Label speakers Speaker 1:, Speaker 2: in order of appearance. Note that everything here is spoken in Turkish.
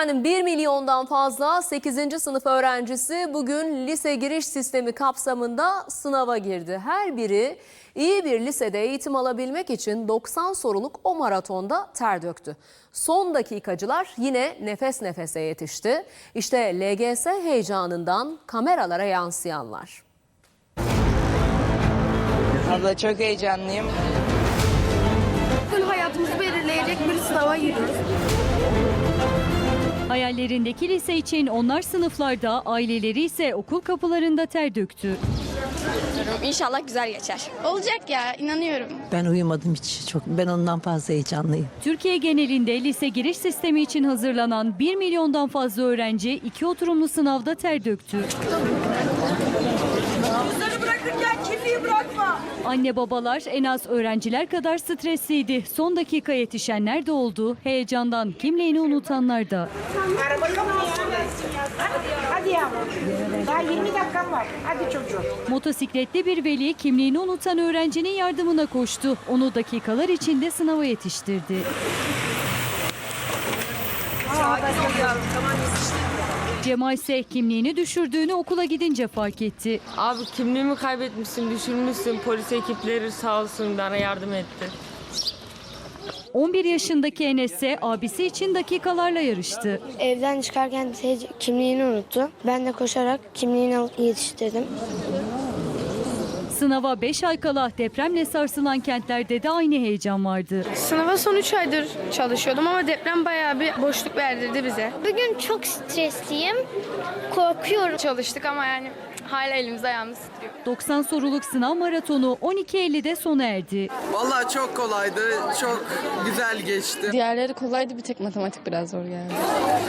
Speaker 1: Efendim 1 milyondan fazla 8. sınıf öğrencisi bugün lise giriş sistemi kapsamında sınava girdi. Her biri iyi bir lisede eğitim alabilmek için 90 soruluk o maratonda ter döktü. Son dakikacılar yine nefes nefese yetişti. İşte LGS heyecanından kameralara yansıyanlar.
Speaker 2: Abla çok heyecanlıyım.
Speaker 3: Tüm hayatımızı
Speaker 4: Hayallerindeki lise için onlar sınıflarda, aileleri ise okul kapılarında ter döktü.
Speaker 3: İnşallah güzel geçer. Olacak ya inanıyorum.
Speaker 5: Ben uyumadım hiç çok. Ben ondan fazla heyecanlıyım.
Speaker 4: Türkiye genelinde lise giriş sistemi için hazırlanan 1 milyondan fazla öğrenci iki oturumlu sınavda ter döktü. Anne babalar en az öğrenciler kadar stresliydi. Son dakika yetişenler de oldu. Heyecandan kimliğini unutanlar da.
Speaker 6: Hadi yavrum. Daha 20 dakikam var. Hadi çocuğum.
Speaker 4: Motosikletli bir veli kimliğini unutan öğrencinin yardımına koştu. Onu dakikalar içinde sınava yetiştirdi. Cemal ise kimliğini düşürdüğünü okula gidince fark etti.
Speaker 7: Abi kimliğimi kaybetmişsin, düşürmüşsün. Polis ekipleri sağ olsun bana yardım etti.
Speaker 4: 11 yaşındaki Enes ise abisi için dakikalarla yarıştı.
Speaker 8: Evden çıkarken kimliğini unuttu. Ben de koşarak kimliğini alıp yetiştirdim.
Speaker 4: Sınava 5 ay kala depremle sarsılan kentlerde de aynı heyecan vardı.
Speaker 3: Sınava son 3 aydır çalışıyordum ama deprem bayağı bir boşluk verdirdi bize.
Speaker 8: Bugün çok stresliyim. Korkuyorum.
Speaker 3: Çalıştık ama yani hala elimiz ayağımız titriyor.
Speaker 4: 90 soruluk sınav maratonu 12.50'de sona erdi.
Speaker 9: Vallahi çok kolaydı, çok güzel geçti.
Speaker 10: Diğerleri kolaydı bir tek matematik biraz zor geldi.